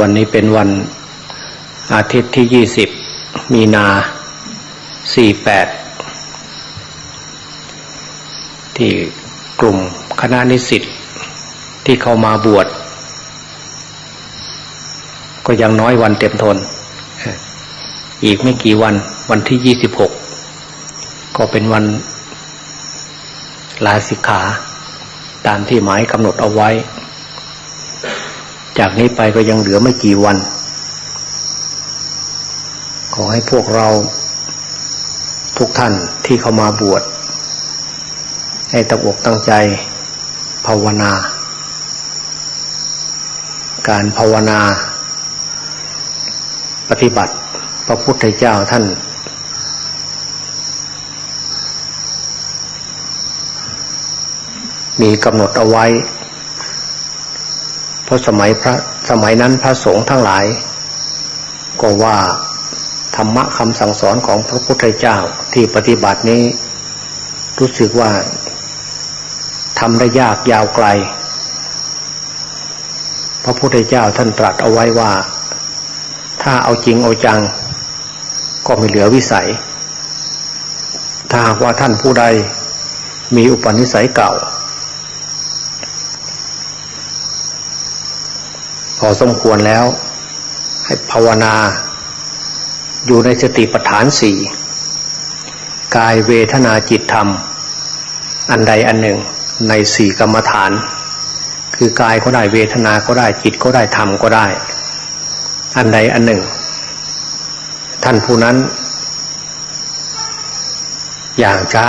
วันนี้เป็นวันอาทิตย์ที่ยี่สิบมีนาสี่แปดที่กลุ่มคณะนิสิตที่เข้ามาบวช ก็ยังน้อยวันเต็มทน อีกไม่กี่วันวันที่ยี่สิบหกก็เป็นวันลาสิกขา ตามที่หมายกำหนดเอาไว้ จากนี้ไปก็ยังเหลือไม่กี่วัน ขอให้พวกเราทุกท่านที่เข้ามาบวช ให้ตั้งอกตั้งใจภาวนา การภาวนา ปฏิบัติพระพุทธเจ้าท่าน มีกำหนดเอาไว้ ราะสมัยพระสมัยนั้นพระสงฆ์ทั้งหลาย ก็ว่าธรรมะคำสั่งสอนของพระพุทธเจ้าที่ปฏิบัตินี้ รู้สึกว่าทำได้ยากยาวไกล พระพุทธเจ้าท่านตรัสเอาไว้ว่า ถ้าเอาจริงเอาจัง ก็ไม่เหลือวิสัย ถ้าว่าท่านผู้ใดมีอุปนิสัยเก่า อสมควรแล้ว ให้ภาวนา อยู่ในสติปัฏฐานสี่กายเวทนาจิตธรรม อันใดอันหนึ่งในสี่กรรมฐาน คือกายก็ได้เวทนาก็ได้จิตก็ได้ธรรมก็ได้ อันใดอันหนึ่ง ท่านผู้นั้น อย่างช้า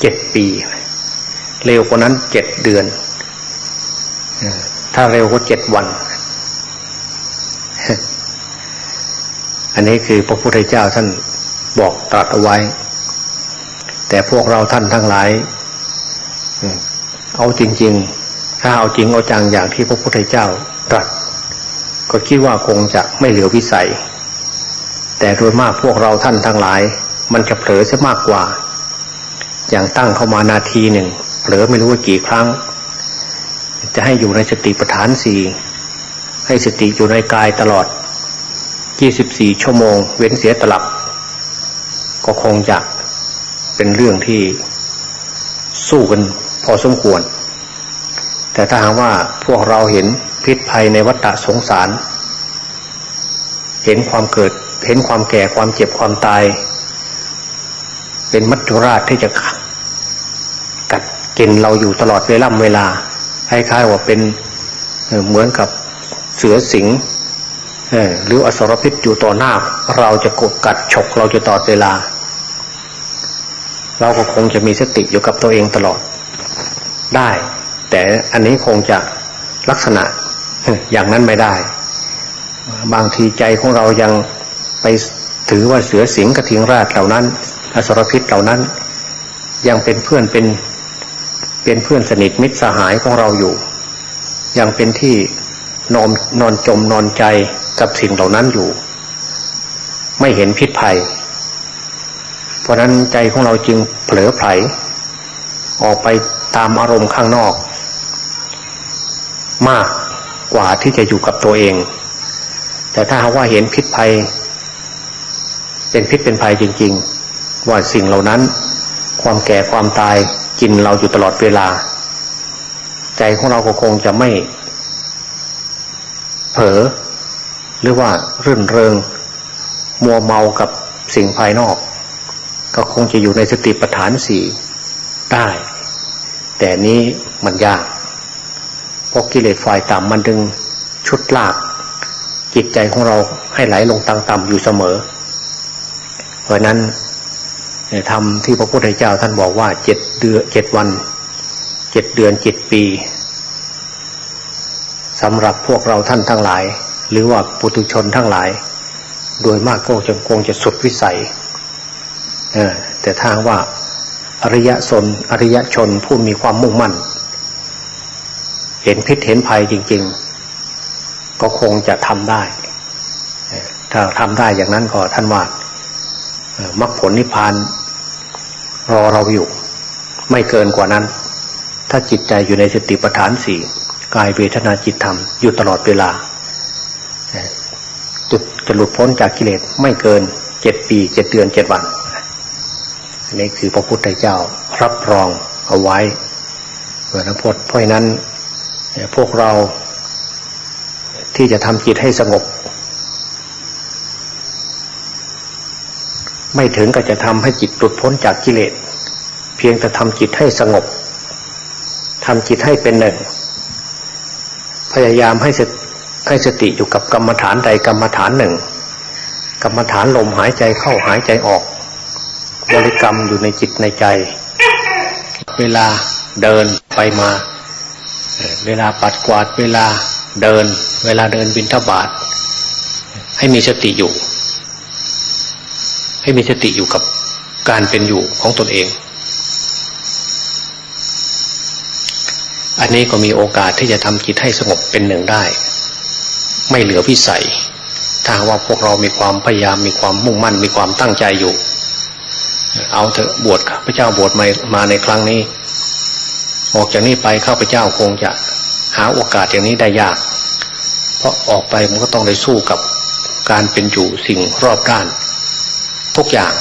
เจ็ดปี เร็วกว่านั้นเจ็ดเดือน ถ้าเร็วก็เจ็ดวัน อันนี้คือพระพุทธเจ้าท่านบอกตรัสเอาไว้ แต่พวกเราท่านทั้งหลาย เอาจริง ๆ ถ้าเอาจริงเอาจังอย่างที่พระพุทธเจ้าตรัส ก็คิดว่าคงจะไม่เหลือวิสัย แต่โดยมากพวกเราท่านทั้งหลาย มันจะเผลอซะมากกว่า อย่างตั้งเข้ามานาทีหนึ่งเผลอไม่รู้ว่ากี่ครั้ง จะให้อยู่ในสติปัฏฐานสี่ให้สติอยู่ในกายตลอด 24 ชั่วโมง เว้นเสียตลับ ก็คงจะเป็นเรื่องที่สู้กันพอสมควร แต่ถ้าหากว่าพวกเราเห็นพิษภัยในวัฏสงสาร เห็นความเกิด เห็นความแก่ความเจ็บความตาย เป็นมัจจุราชที่จะกัดกินเราอยู่ตลอดเวลาเวลา คล้ายๆว่าเป็นเหมือนกับเสือสิงหรืออสรพิษอยู่ต่อหน้า เราจะกดกัดฉกเราจะตอดเวลา เราก็คงจะมีสติอยู่กับตัวเองตลอด ได้ แต่อันนี้คงจะลักษณะอย่างนั้นไม่ได้ บางทีใจของเรายังไปถือว่าเสือสิงกระทิงราชเหล่านั้น อสรพิษเหล่านั้น ยังเป็นเพื่อนเป็น เป็นเพื่อนสนิทมิตรสหายของเราอยู่ ยังเป็นที่นอนนอนจมนอนใจกับสิ่งเหล่านั้นอยู่ ไม่เห็นพิษภัย เพราะนั้นใจของเราจึงเผลอไผลออกไปตามอารมณ์ข้างนอก มากกว่าที่จะอยู่กับตัวเอง แต่ถ้าหากว่าเห็นพิษภัย เป็นพิษเป็นภัยจริง ๆ ว่าสิ่งเหล่านั้น ความแก่ความตาย กินเราอยู่ตลอดเวลา ใจของเราก็คงจะไม่ เผลอหรือว่ารื่นเริง มัวเมากับสิ่งภายนอก ก็คงจะอยู่ในสติปัฏฐานสี่ได้ แต่นี้มันยากเพราะกิเลสฝ่ายต่ำมันดึงชุดลาก จิตใจของเราให้ไหลลงต่ำๆอยู่เสมอ เพราะนั้น ทำที่พระพุทธเจ้าท่านบอกว่าเจ็ดเดือนเจ็ดวันเจ็ดเดือนเจ็ดปีสำหรับพวกเราท่านทั้งหลาย หรือว่าปุถุชนทั้งหลาย โดยมากก็จะคงจะสุดวิสัยแต่ทางว่าอริยชนอริยชนผู้มีความมุ่งมั่น เห็นพิษเห็นภัยจริง ๆ ก็คงจะทำได้ ถ้าทำได้อย่างนั้นก็ท่านว่า มรรคผลนิพพานรอเราอยู่ ไม่เกินกว่านั้น ถ้าจิตใจอยู่ในสติปัฏฐานสี่กายเวทนาจิตธรรมอยู่ตลอดเวลาตุดจะหลุดพ้นจากกิเลสไม่เกินเจ็ดปีเจ็ดเดือนเจ็ดวันอันนี้คือพระพุทธเจ้ารับรองเอาไว้เพราะนั้นเพราะนั้น พวกเราที่จะทำจิตให้สงบ ไม่ถึงก็จะทำให้จิตหลุดพ้นจากกิเลส เพียงแต่ทำจิตให้สงบทำจิตให้เป็นหนึ่ง พยายามให้สให้สติอยู่กับกรรมฐานใดกรรมฐานหนึ่ง กรรมฐานลมหายใจเข้าหายใจออก บริกรรมอยู่ในจิตในใจ เวลาเดินไปมา เวลาปัดกวาดเวลาเดิน เวลาเดินบินทบาทให้มีสติอยู่ ให้มีสติอยู่กับการเป็นอยู่ของตนเอง อันนี้ก็มีโอกาสที่จะทำจิตให้สงบเป็นหนึ่งได้ ไม่เหลือวิสัย ถ้าว่าพวกเรามีความพยายามมีความมุ่งมั่นมีความตั้งใจอยู่ เอาเถอะบวชพระเจ้าบวชมามาในครั้งนี้ ออกจากนี้ไปข้าพเจ้าคงจะหาโอกาสอย่างนี้ได้ยาก เพราะออกไปมันก็ต้องได้สู้กับการเป็นอยู่สิ่งรอบด้าน ทุกอย่าง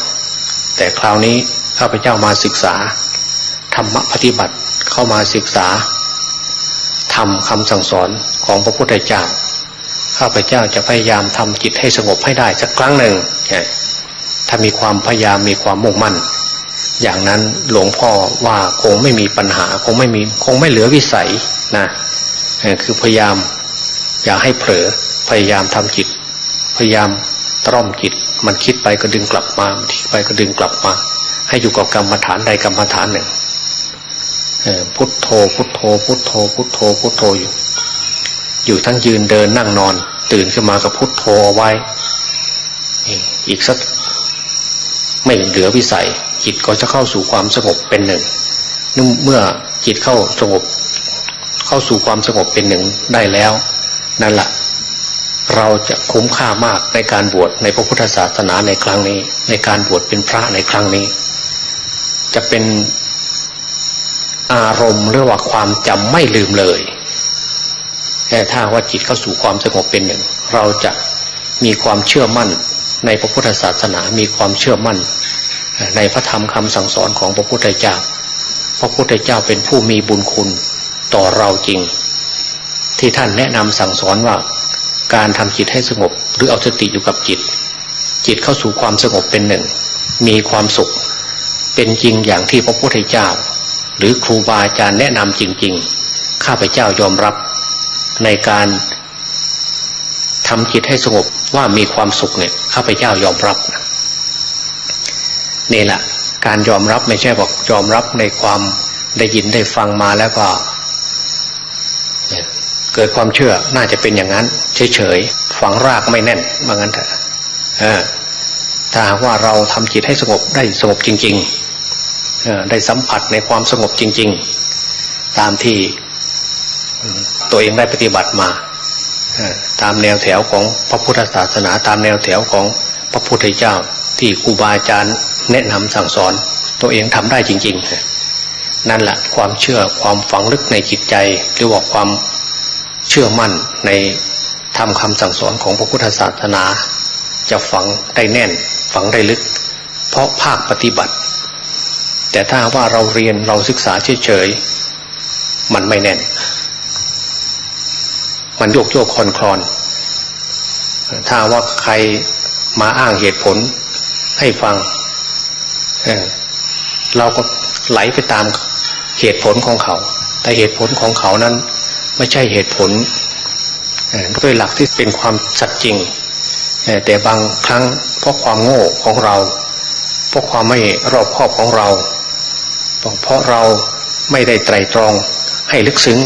แต่คราวนี้ข้าพเจ้ามาศึกษาธรรมปฏิบัติเข้ามาศึกษาทำคำสั่งสอนของพระพุทธเจ้าข้าพเจ้าจะพยายามทำจิตให้สงบให้ได้สักครั้งหนึ่งถ้ามีความพยายามมีความมุ่งมั่น อย่างนั้นหลวงพ่อว่าคงไม่มีปัญหาคงไม่มีคงไม่เหลือวิสัยนะคือพยายามอย่าให้เผลอพยายามทำจิต พยายามตร่อมจิต มันคิดไปก็ดึงกลับมาคิดไปก็ดึงกลับมา ให้อยู่กับกรรมฐานใดกรรมฐานหนึ่งพุทโธ พุทโธ พุทโธ พุทโธ พุทโธอยู่ อยู่ทั้งยืนเดินนั่งนอน ตื่นขึ้นมากับพุทโธเอาไว้ อีกสักไม่เหลือวิสัย จิตก็จะเข้าสู่ความสงบเป็นหนึ่งเมื่อจิตเข้าสงบ เข้าสู่ความสงบเป็นหนึ่งได้แล้ว นั่นแหละ เราจะคุ้มค่ามากในการบวชในพระพุทธศาสนาในครั้งนี้ ในการบวชเป็นพระในครั้งนี้ จะเป็นอารมณ์หรือว่าความจำไม่ลืมเลยแต่ถ้าว่าจิตเข้าสู่ความสงบเป็นหนึ่ง เราจะมีความเชื่อมั่นในพระพุทธศาสนา มีความเชื่อมั่น ในพระธรรมคำสั่งสอนของพระพุทธเจ้า พระพุทธเจ้าเป็นผู้มีบุญคุณต่อเราจริง ที่ท่านแนะนำสั่งสอนว่า การทำจิตให้สงบ หรือเอาสติอยู่กับจิต จิตเข้าสู่ความสงบเป็นหนึ่ง มีความสุข เป็นจริงอย่างที่พระพุทธเจ้า หรือครูบาอาจารย์แนะนำจริง ๆ ข้าพเจ้ายอมรับ ในการทำจิตให้สงบว่ามีความสุขเนี่ยข้าพเจ้ายอมรับนี่แหละการยอมรับไม่ใช่บอกยอมรับในความได้ยินได้ฟังมาแล้วก็ เกิดความเชื่อน่าจะเป็นอย่างนั้น เฉยๆฝังรากไม่แน่นว่างั้นเถอะถ้าว่าเราทำจิตให้สงบได้สงบจริงๆได้สัมผัสในความสงบจริง ๆ ตามที่ตัวเองได้ปฏิบัติมาตามแนวแถวของพระพุทธศาสนาตามแนวแถวของพระพุทธเจ้า ที่ครูบาอาจารย์แนะนำสั่งสอน ตัวเองทำได้จริง ๆ นั่นแหละความเชื่อความฝังลึกในจิตใจหรือว่าความเชื่อมั่นใน ทำคำสั่งสอนของพระพุทธศาสนา จะฝังได้แน่น ฝังได้ลึก เพราะภาคปฏิบัติ แต่ถ้าว่าเราเรียนเราศึกษาเฉยๆมันไม่แน่น มันโยกโยกคลอนคลอนถ้าว่าใครมาอ้างเหตุผลให้ฟังเเราก็ไหลไปตามเหตุผลของเขา แต่เหตุผลของเขานั้น ไม่ใช่เหตุผล ด้วยหลักที่เป็นความสัจจริง แต่บางครั้งเพราะความโง่ของเรา เพราะความไม่รอบคอบของเรา เพราะเราไม่ได้ไตรตรองให้ลึกซึ้ง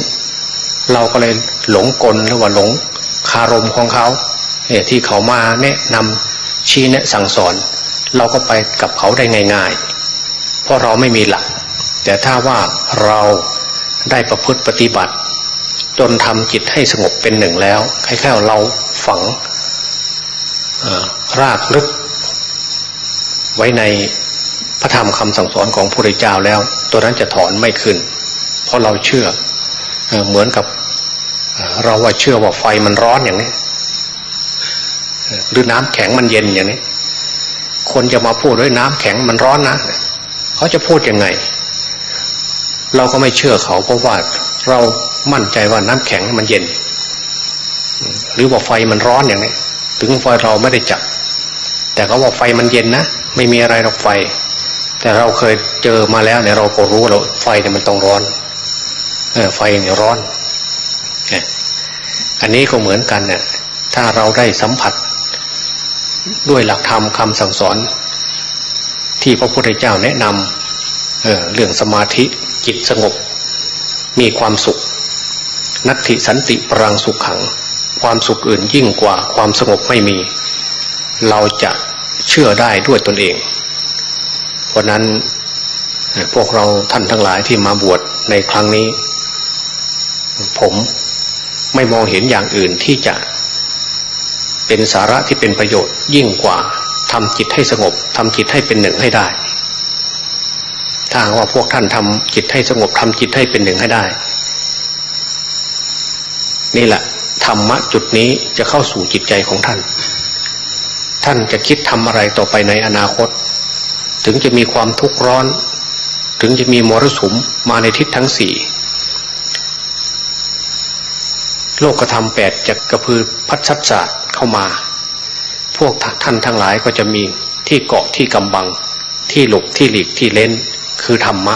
เราก็เลยหลงกลหรือว่าหลงคารมของเขาที่เขามาแนะนำชี้แนะสั่งสอน เราก็ไปกับเขาได้ง่ายๆ เพราะเราไม่มีหลัก แต่ถ้าว่าเราได้ประพฤติปฏิบัติ จนทำจิตให้สงบเป็นหนึ่งแล้วคล้ายๆเราฝังรากลึก ไว้ในพระธรรมคำสั่งสอนของพระพุทธเจ้าแล้ว ตัวนั้นจะถอนไม่ขึ้น เพราะเราเชื่อเหมือนกับเราว่าเชื่อว่าไฟมันร้อนอย่างนี้หรือน้ำแข็งมันเย็นอย่างนี้ คนจะมาพูดด้วยน้ำแข็งมันร้อนนะเขาจะพูดยังไง เราก็ไม่เชื่อเขาเพราะว่าเรา มั่นใจว่าน้ำแข็งมันเย็น หรือว่าไฟมันร้อนอย่างนี้ถึงไฟเราไม่ได้จับ แต่เขาว่าไฟมันเย็นนะไม่มีอะไรหรอกไฟ แต่เราเคยเจอมาแล้วเนี่ยเราก็รู้เราไฟเนี่ยมันต้องร้อนเออไฟเนี่ยร้อนอันนี้ก็เหมือนกันเนี่ยถ้าเราได้สัมผัส ด้วยหลักธรรมคำสั่งสอน ที่พระพุทธเจ้าแนะนำเเรื่องสมาธิจิตสงบ มีความสุข นัตติสันติปรังสุขขัง ความสุขอื่นยิ่งกว่าความสงบไม่มี เราจะเชื่อได้ด้วยตนเอง เพราะนั้นพวกเราท่านทั้งหลายที่มาบวชในครั้งนี้ ผมไม่มองเห็นอย่างอื่นที่จะ เป็นสาระที่เป็นประโยชน์ยิ่งกว่าทำจิตให้สงบทำจิตให้เป็นหนึ่งให้ได้ถ้าว่าพวกท่านทำจิตให้สงบทำจิตให้เป็นหนึ่งให้ได้ นี่แหละธรรมะจุดนี้จะเข้าสู่จิตใจของท่าน ท่านจะคิดทำอะไรต่อไปในอนาคต ถึงจะมีความทุกข์ร้อน ถึงจะมีมรสุมมาในทิศทั้งสี่โลกธรรมแปดจะกระพือพัดชัดศาสตร์เข้ามา พวกท่านทั้งหลายก็จะมีที่เกาะที่กำบัง ที่หลบที่หลีกที่เล่นคือธรรมะ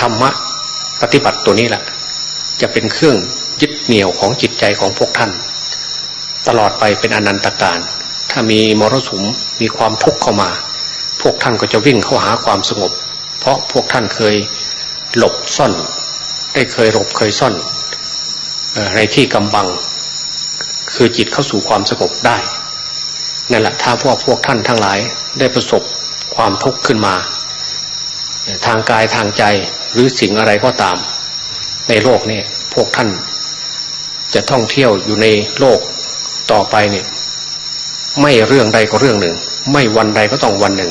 ธรรมะ ปฏิบัติตัวนี้แหละ จะเป็นเครื่องยึดเหนี่ยวของจิตใจของพวกท่าน ตลอดไปเป็นอนันตการ ถ้ามีมรสุมมีความทุกข์เข้ามา พวกท่านก็จะวิ่งเข้าหาความสงบ เพราะพวกท่านเคยหลบซ่อน ได้เคยหลบเคยซ่อนในที่กำบัง คือจิตเข้าสู่ความสงบได้นั่นแหละถ้าพวกพวกท่านทั้งหลายได้ประสบความทุกข์ขึ้นมา ทางกายทางใจหรือสิ่งอะไรก็ตาม ในโลกนี้พวกท่าน จะท่องเที่ยวอยู่ในโลกต่อไปเนี่ยไม่เรื่องใดก็เรื่องหนึ่ง ไม่วันใดก็ต้องวันหนึ่ง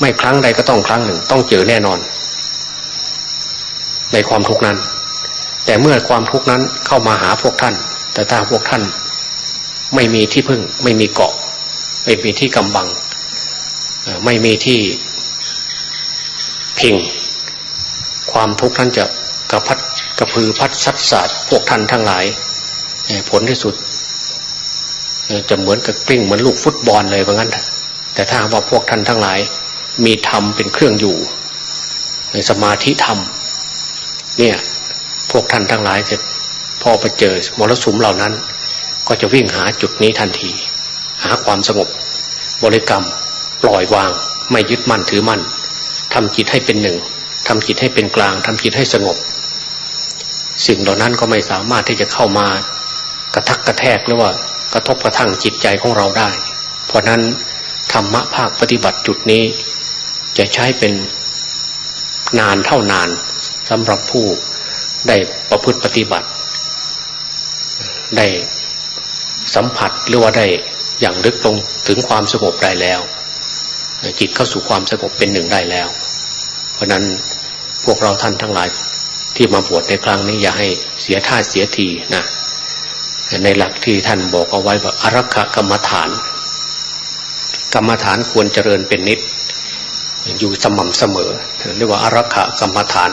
ไม่ครั้งใดก็ต้องครั้งหนึ่ง ต้องเจอแน่นอน ในความทุกข์นั้น แต่เมื่อความทุกข์นั้นเข้ามาหาพวกท่าน แต่ถ้าพวกท่าน ไม่มีที่พึ่ง ไม่มีเกาะ ไม่มีที่กำบัง ไม่มีที่พิง ความทุกข์นั้นจะกระพัด กระพือพัดซัดสาดพวกท่านทั้งหลาย ผลที่สุด จะเหมือนกับกลิ้งเหมือนลูกฟุตบอลเลยว่างั้น แต่ถ้าว่าพวกท่านทั้งหลาย มีธรรมเป็นเครื่องอยู่สมาธิธรรม เนี่ยพวกท่านทั้งหลายจะพอไปเจอมรสุมเหล่านั้น ก็จะวิ่งหาจุดนี้ทันที หาความสงบบริกรรม ปล่อยวาง ไม่ยึดมั่นถือมั่นทำจิตให้เป็นหนึ่งทำจิตให้เป็นกลางทำจิตให้สงบ สิ่งเหล่านั้นก็ไม่สามารถที่จะเข้ามากระทักกระแทกหรือว่ากระทบกระทั่งจิตใจของเราได้ เพราะนั้นธรรมะภาคปฏิบัติจุดนี้ จะใช้เป็นนานเท่านานสำหรับผู้ได้ประพฤติปฏิบัติ ได้สัมผัสหรือว่าได้อย่างลึกลงถึงความสงบได้แล้ว จิตเข้าสู่ความสงบเป็นหนึ่งได้แล้ว เพราะนั้นพวกเราท่านทั้งหลาย ที่มาบวชในครั้งนี้อย่าให้เสียท่าเสียทีนะในหลักที่ท่านบอกเอาไว้ว่าอารักขกรรมฐาน กรรมฐานควรเจริญเป็นนิด อยู่สม่ำเสมอเรียกว่าอารักขกรรมฐาน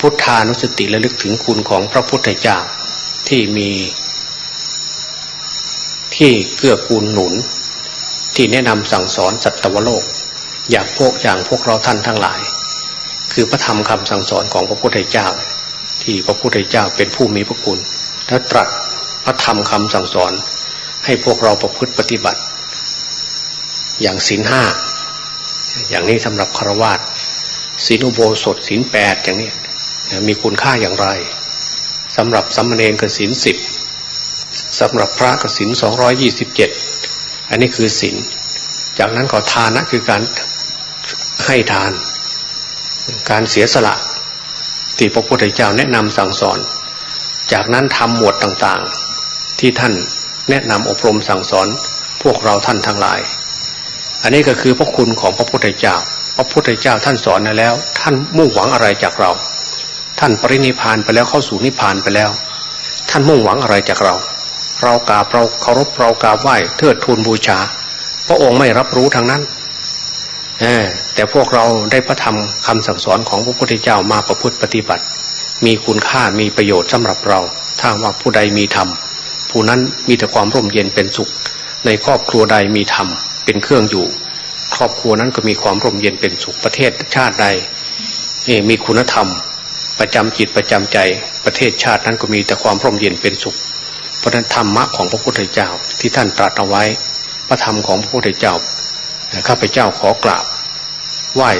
พุทธานุสติระลึกถึงคุณของพระพุทธเจ้าที่มี ที่เกื้อกูลหนุน ที่แนะนำสั่งสอนสัตวโลก อย่ากพวกอย่างพวกเราท่านทั้งหลาย คือพระธรรมคำสั่งสอนของพระพุทธเจ้า ที่พระพุทธเจ้าเป็นผู้มีพระคุณ และตรัสพระธรรมคำสั่งสอน ให้พวกเราประพฤติปฏิบัติ อย่างศีลห้าอย่างนี้สำหรับครวาตศีลอุโบสถศีลแปดอย่างนี้มีคุณค่าอย่างไรสำหรับสัมมาเนรกสินสิบสำหรับพระกสินสองร้อยยี่สิบเจ็ดอันนี้คือสินจากนั้นก็ทานนะคือการให้ทาน การเสียสละที่พระพุทธเจ้าแนะนำสั่งสอน จากนั้นทำหมวดต่างๆ ที่ท่านแนะนำอบรมสั่งสอนพวกเราท่านทั้งหลาย อันนี้ก็คือพระคุณของพระพุทธเจ้า พระพุทธเจ้าท่านสอนแล้ว ท่านมุ่งหวังอะไรจากเรา ท่านปรินิพานไปแล้วเข้าสู่นิพานไปแล้ว ท่านมุ่งหวังอะไรจากเรา เรากราบเราเคารพเรากราบไหว้เทิดทูนบูชา พระองค์ไม่รับรู้ทางนั้น แต่พวกเราได้พระธรรมคำสั่งสอนของพระพุทธเจ้ามาประพฤติปฏิบัติ มีคุณค่ามีประโยชน์สำหรับเรา ถ้าว่าผู้ใดมีธรรมผู้นั้นมีแต่ความร่มเย็นเป็นสุข ในครอบครัวใดมีธรรมเป็นเครื่องอยู่ ครอบครัวนั้นก็มีความร่มเย็นเป็นสุขประเทศชาติใดมีคุณธรรม ประจำจิตประจำใจประเทศชาตินั้นก็มีแต่ความร่มเย็นเป็นสุข เพราะนั้นธรรมะของพระพุทธเจ้าที่ท่านตรัสเอาไว้ พระธรรมของพระพุทธเจ้า ข้าพเจ้าขอกราบไหว้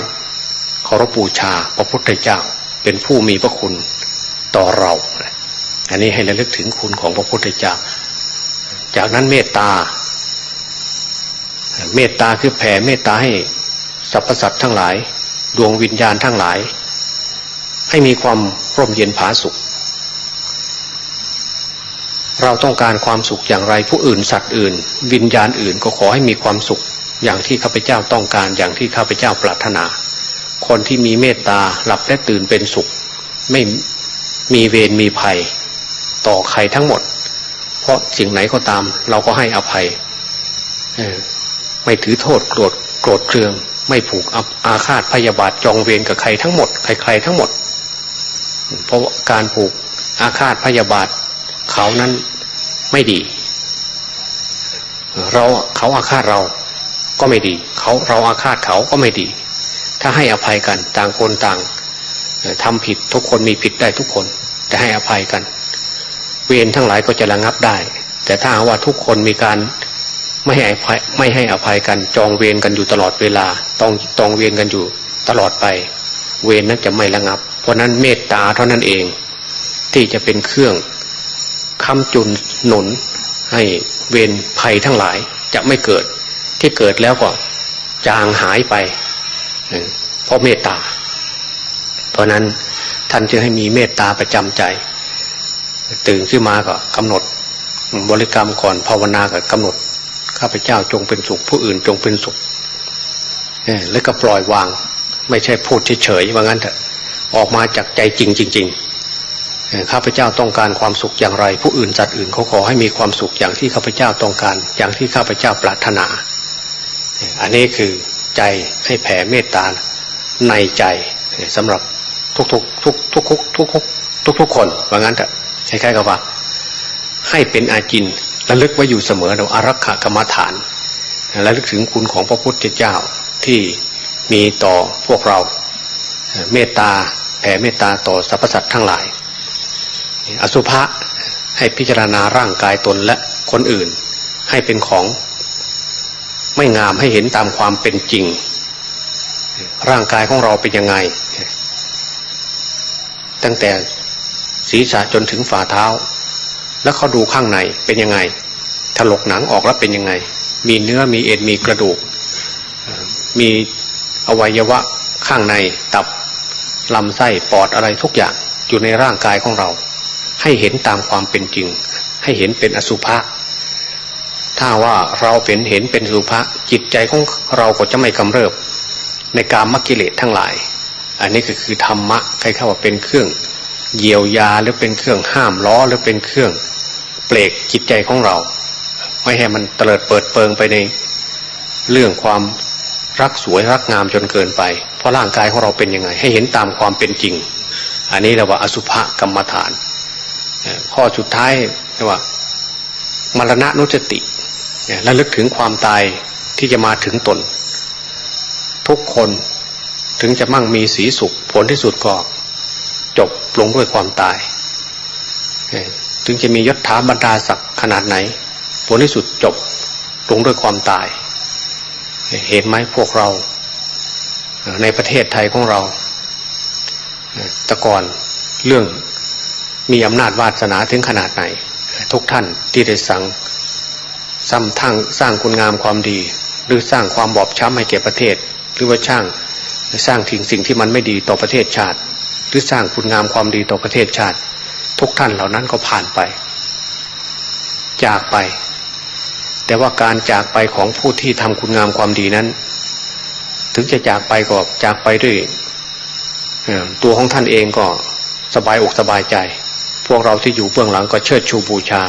เคารพบูชาพระพุทธเจ้าเป็นผู้มีพระคุณต่อเรา อันนี้ให้ระลึกถึงคุณของพระพุทธเจ้า จากนั้นเมตตา เมตตาคือแผ่เมตตาให้สรรพสัตว์ทั้งหลาย ดวงวิญญาณทั้งหลาย ให้มีความร่มเย็นผาสุข เราต้องการความสุขอย่างไรผู้อื่นสัตว์อื่น วิญญาณอื่นก็ขอให้มีความสุข อย่างที่ข้าพเจ้าต้องการอย่างที่ข้าพเจ้าปรารถนา คนที่มีเมตตาหลับและตื่นเป็นสุข ไม่มีเวรมีภัย ต่อใครทั้งหมด เพราะสิ่งไหนก็ตาม เราก็ให้อภัยไม่ถือโทษโกรธโกรธเคือง ไม่ผูกอาฆาตพยาบาทจองเวรกับใครทั้งหมดใครๆทั้งหมด เพราะการผูกอาฆาตพยาบาท เขานั้นไม่ดี เราเขาอาฆาตเรา ก็ไม่ดีเขาเราอาฆาตเขาก็ไม่ดี ถ้าให้อภัยกันต่างคนต่างทำผิดทุกคนมีผิดได้ทุกคน แต่ให้อภัยกัน เวรทั้งหลายก็จะระงับได้ แต่ถ้าว่าทุกคนมีการไม่ให้อภัยไม่ให้อภัยกัน จองเวรกันอยู่ตลอดเวลาต้องตองเวรกันอยู่ตลอดไป เวรนั้นจะไม่ระงับ เพราะนั้นเมตตาเท่านั้นเอง ที่จะเป็นเครื่องค้ำจุนหนุนให้เวรภัยทั้งหลายจะไม่เกิด ที่เกิดแล้วก็จางหายไปเพราะเมตตา เพราะนั้นท่านจึงให้มีเมตตาประจำใจ ตื่นขึ้นมาก็กำหนดบริกรรมก่อนภาวนาก็กำหนดข้าพเจ้าจงเป็นสุข ผู้อื่นจงเป็นสุขแล้วก็ปล่อยวาง ไม่ใช่พูดเฉยๆว่างั้นเถอะออกมาจากใจจริงจริงข้าพเจ้าต้องการความสุขอย่างไร ผู้อื่นจัดอื่นเขาขอให้มีความสุขอย่างที่ข้าพเจ้าต้องการ อย่างที่ข้าพเจ้าปรารถนา อันนี้คือใจให้แผ่เมตตาในใจสำหรับทุกทุกทุกทุกทุกทุกทุกทุกทุกคนว่างั้นเถอะคล้ายๆกับว่า ให้เป็นอาจินระลึกไว้อยู่เสมอเราอารักขากรรมฐานระลึกถึงคุณของพระพุทธเจ้าที่มีต่อพวกเรา เมตตาแผ่เมตตาต่อสรรพสัตว์ทั้งหลาย อสุภะให้พิจารณาร่างกายตนและคนอื่น ให้เป็นของ ไม่งามให้เห็นตามความเป็นจริง ร่างกายของเราเป็นยังไง ตั้งแต่ศีรษะจนถึงฝ่าเท้า แล้วเขาดูข้างในเป็นยังไงถลกหนังออกแล้วเป็นยังไง มีเนื้อมีเอ็นมีกระดูก มีอวัยวะข้างในตับลำไส้ปอดอะไรทุกอย่างอยู่ในร่างกายของเรา ให้เห็นตามความเป็นจริง ให้เห็นเป็นอสุภะ ถ้าว่าเราเป็นเห็นเป็นสุภาจิตใจของเราก็จะไม่กำเริบ ในการมกิเลสทั้งหลาย อันนี้ก็คือธรรมะใครเข้าว่าเป็นเครื่อง เยียวยาหรือเป็นเครื่องห้ามล้อหรือเป็นเครื่องเปลกจิตใจของเรา ไม่ให้มันเตลิดเปิดเปิงไปในเรื่องความรักสวยรักงามจนเกินไป เพราะร่างกายของเราเป็นยังไง ให้เห็นตามความเป็นจริง อันนี้เราว่าอสุภกรรมฐาน ข้อสุดท้ายว่า มรณะนุสติ และลึกถึงความตายที่จะมาถึงตน ทุกคนถึงจะมั่งมีสีสุขผลที่สุดก็จบลงด้วยความตาย ถึงจะมียศถาบรรดาศักดิ์ขนาดไหน ผลที่สุดจบลงด้วยความตาย เห็นไหมพวกเรา ในประเทศไทยของเราแต่ก่อนเรื่องมีอำนาจวาสนาถึงขนาดไหน ทุกท่านที่ได้สั่ง ซ้ำทั้งสร้างคุณงามความดี หรือสร้างความบอบช้ำให้แก่ประเทศ หรือว่าช่างสร้างถึงสิ่งที่มันไม่ดีต่อประเทศชาติ หรือสร้างคุณงามความดีต่อประเทศชาติ ทุกท่านเหล่านั้นก็ผ่านไป จากไป แต่ว่าการจากไปของผู้ที่ทำคุณงามความดีนั้น ถึงจะจากไปก็จากไปด้วยตัวของท่านเองก็สบายอกสบายใจ พวกเราที่อยู่เบื้องหลังก็เชิดชูบูชา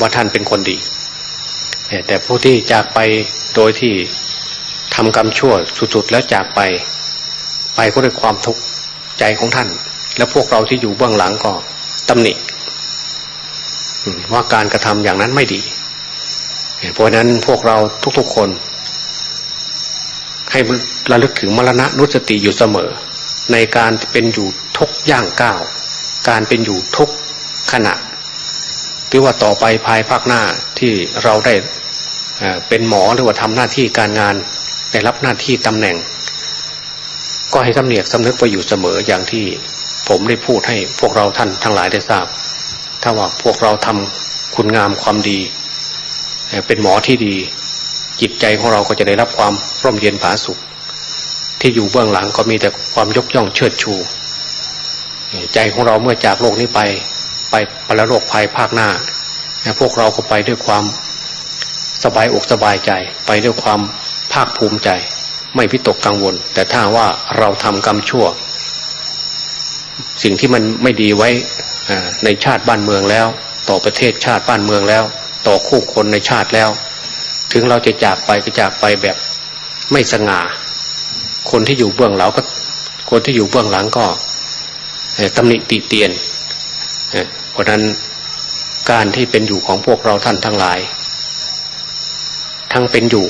ว่าท่านเป็นคนดี แต่ผู้ที่จากไปโดยที่ทำกรรมชั่วสุดๆแล้วจากไป ไปก็ด้วยความทุกข์ใจของท่าน แล้วพวกเราที่อยู่เบื้องหลังก็ตำหนิว่าการกระทำอย่างนั้นไม่ดีเพราะนั้นพวกเราทุกๆคน ให้ระลึกถึงมรณะนุสติอยู่เสมอ ในการเป็นอยู่ทุกย่างก้าว การเป็นอยู่ทุกขณะ รือว่าต่อไปภายภาคหน้าที่เราได้เป็นหมอหรือว่าทำหน้าที่การงานได้รับหน้าที่ตำแหน่ง ก็ให้สำเนียกสำนึกไปอยู่เสมออย่างที่ผมได้พูดให้พวกเราท่านทั้งหลายได้ทราบ ถ้าว่าพวกเราทำคุณงามความดี เป็นหมอที่ดี จิตใจของเราก็จะได้รับความร่มเย็นผาสุข ที่อยู่เบื้องหลังก็มีแต่ความยกย่องเชิดชู ใจของเราเมื่อจากโลกนี้ไป ไปปรโลกภัยภาคหน้าพวกเราก็ไปด้วยความสบายอกสบายใจ ไปด้วยความภาคภูมิใจ ไม่พิตกกังวล แต่ถ้าว่าเราทำกรรมชั่ว สิ่งที่มันไม่ดีไว้ในชาติบ้านเมืองแล้ว ต่อประเทศชาติบ้านเมืองแล้ว ต่อคู่คนในชาติแล้ว ถึงเราจะจากไปก็จากไปแบบไม่สง่า คนที่อยู่เบื้องหลังก็ คนที่อยู่เบื้องหลังก็ตำหนิติเตียน เพราะนั้นการที่เป็นอยู่ของพวกเราท่านทั้งหลาย ทั้งเป็นอยู่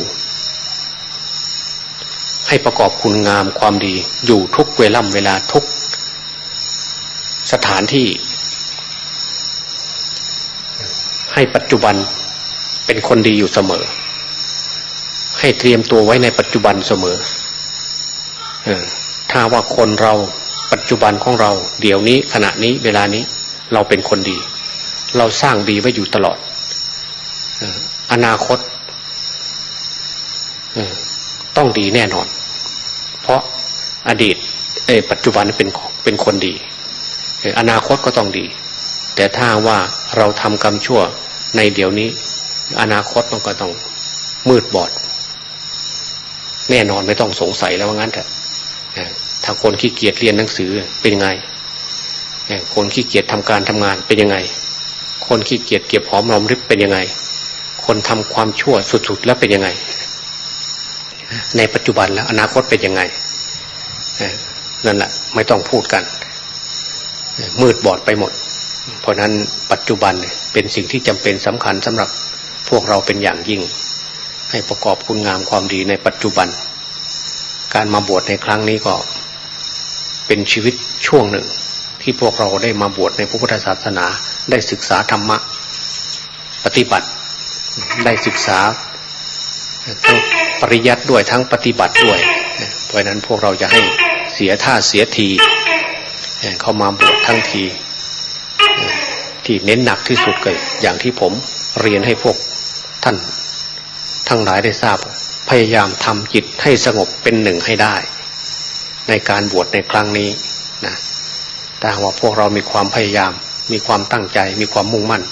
ให้ประกอบคุณงามความดีอยู่ทุกเวล่ำเวลาทุก สถานที่ ให้ปัจจุบันเป็นคนดีอยู่เสมอ ให้เตรียมตัวไว้ในปัจจุบันเสมอถ้าว่าคนเราปัจจุบันของเรา เดี๋ยวนี้ขณะนี้เวลานี้ เราเป็นคนดี เราสร้างดีไว้อยู่ตลอด อนาคตต้องดีแน่นอน เพราะอดีตเอปัจจุบันเป็นเป็นคนดี อนาคตก็ต้องดี แต่ถ้าว่าเราทำกรรมชั่วในเดี๋ยวนี้ อนาคตมันก็ต้องมืดบอด แน่นอนไม่ต้องสงสัยแล้วว่างั้นเถอะถ้าคนขี้เกียจเรียนหนังสือเป็นไง คนขี้เกียจทำการทำงานเป็นยังไง คนขี้เกียจเก็บหอมรอมริบเป็นยังไง คนทำความชั่วสุดๆแล้วเป็นยังไง ในปัจจุบันแล้วอนาคตเป็นยังไงนั่นแหละไม่ต้องพูดกัน มืดบอดไปหมด เพราะนั้นปัจจุบันเป็นสิ่งที่จำเป็นสำคัญสำหรับพวกเราเป็นอย่างยิ่ง ให้ประกอบคุณงามความดีในปัจจุบัน การมาบวชในครั้งนี้ก็ เป็นชีวิตช่วงหนึ่ง ที่พวกเราได้มาบวชในพระพุทธศาสนา ได้ศึกษาธรรมะ ปฏิบัติได้ศึกษาทั้งปริยัติด้วยทั้งปฏิบัติด้วย เพราะนั้นพวกเราจะให้เสียท่าเสียทีเข้ามาบวชทั้งที ที่เน้นหนักที่สุดเลยอย่างที่ผมเรียนให้พวกท่าน ทั้งหลายได้ทราบ พยายามทำจิตให้สงบเป็นหนึ่งให้ได้ ในการบวชในครั้งนี้ แต่ว่าพวกเรามีความพยายาม มีความตั้งใจ มีความมุ่งมั่น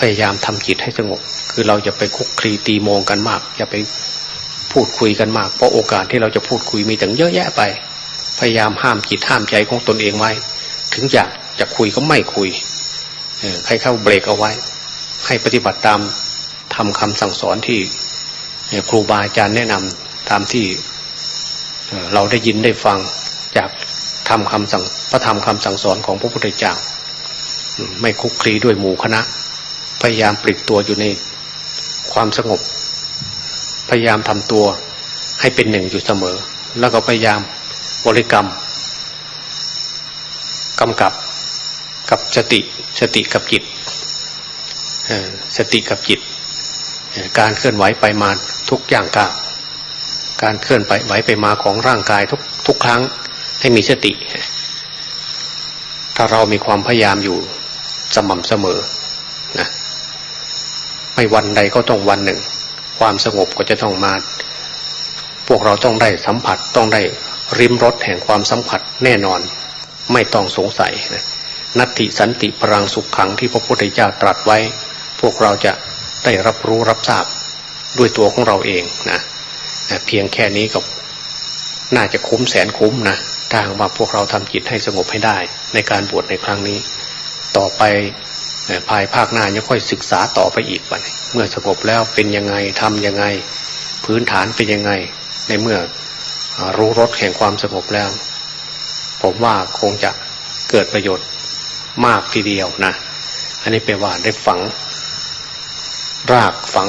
พยายามทำจิตให้สงบ คือเราจะไปคุกคลีตีโมงกันมาก อย่าไปพูดคุยกันมาก เพราะโอกาสที่เราจะพูดคุยมีตั้งเยอะแยะไป พยายามห้ามจิตห้ามใจของตนเองไว้ ถึงอยากจะคุยก็ไม่คุยให้เข้าเบรกเอาไว้ ให้ปฏิบัติตามทำคำสั่งสอนที่ครูบาอาจารย์แนะนำตามที่เราได้ยินได้ฟัง จากทำคำสั่งพระธรรมคำสั่งสอนของพระพุทธเจ้าไม่คุกคลีด้วยหมู่คณะ พยายามปลิดตัวอยู่ในความสงบ พยายามทำตัวให้เป็นหนึ่งอยู่เสมอ แล้วก็พยายามบริกรรมกำกับกับสติสติกับจิตสติกับจิต การเคลื่อนไหวไปมาทุกอย่างก้าวการเคลื่อนไปไหวไปมาของร่างกายทุกทุกครั้ง ให้มีสติ ถ้าเรามีความพยายามอยู่สม่ำเสมอนะไม่วันใดก็ต้องวันหนึ่ง ความสงบก็จะต้องมา พวกเราต้องได้สัมผัสต้องได้ริมรสแห่งความสัมผัสแน่นอน ไม่ต้องสงสัยนะนัตติสันติพลังสุขขังที่พระพุทธเจ้าตรัสไว้ พวกเราจะได้รับรู้รับทราบด้วยตัวของเราเองนะเพียงแค่นี้ก็น่าจะคุ้มแสนคุ้มนะ ถ้าว่าพวกเราทำจิตให้สงบให้ได้ ในการบวชในครั้งนี้ ต่อไปภายภาคหน้ายังค่อยศึกษาต่อไปอีกวันเมื่อสงบแล้วเป็นยังไงทำยังไง พื้นฐานเป็นยังไง ในเมื่อรู้รสแห่งความสงบแล้ว ผมว่าคงจะเกิดประโยชน์มากทีเดียวนะ อันนี้แปลว่าได้ฝัง รากฝัง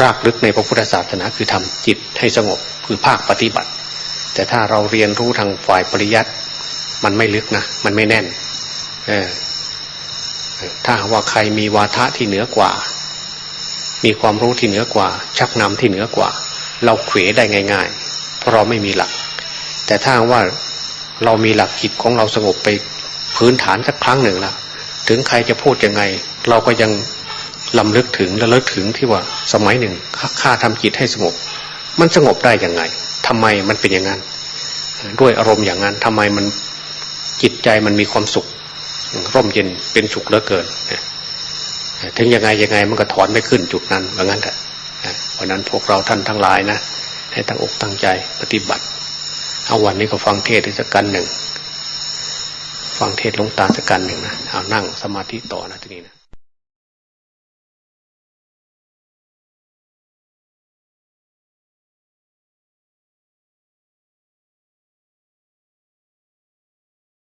รากลึกในพระพุทธศาสนาคือทำจิตให้สงบคือภาคปฏิบัติ แต่ถ้าเราเรียนรู้ทางฝ่ายปริยัติมันไม่ลึกนะ มันไม่แน่นถ้าว่าใครมีวาทะที่เหนือกว่า มีความรู้ที่เหนือกว่า ชักนำที่เหนือกว่า เราเขวได้ง่าย ๆ เพราะเราไม่มีหลัก แต่ถ้าว่าเรามีหลักจิตของเราสงบไปพื้นฐานสักครั้งหนึ่งล้วถึงใครจะพูดยังไง เราก็ยังลำลึกถึงและเลิกถึงที่ว่าสมัยหนึ่งข้าข้าทำจิตให้สงบ มันสงบได้ยังไง ทำไมมันเป็นอย่างนั้น ด้วยอารมณ์อย่างนั้นทำไมมันจิตใจมันมีความสุข ร่มเย็นเป็นสุขเหลือเกินนะถึงยังไงยังไงมันก็ถอนไม่ขึ้นจุดนั้นว่างั้นแหละนะเพราะนั้นพวกเราท่านทั้งหลายนะให้ตั้งอกตั้งใจปฏิบัติ เอาวันนี้ก็ฟังเทศสักกันหนึ่ง ฟังเทศลงตาสักกันหนึ่งนะเอานั่งสมาธิต่อนะทีนี้นะ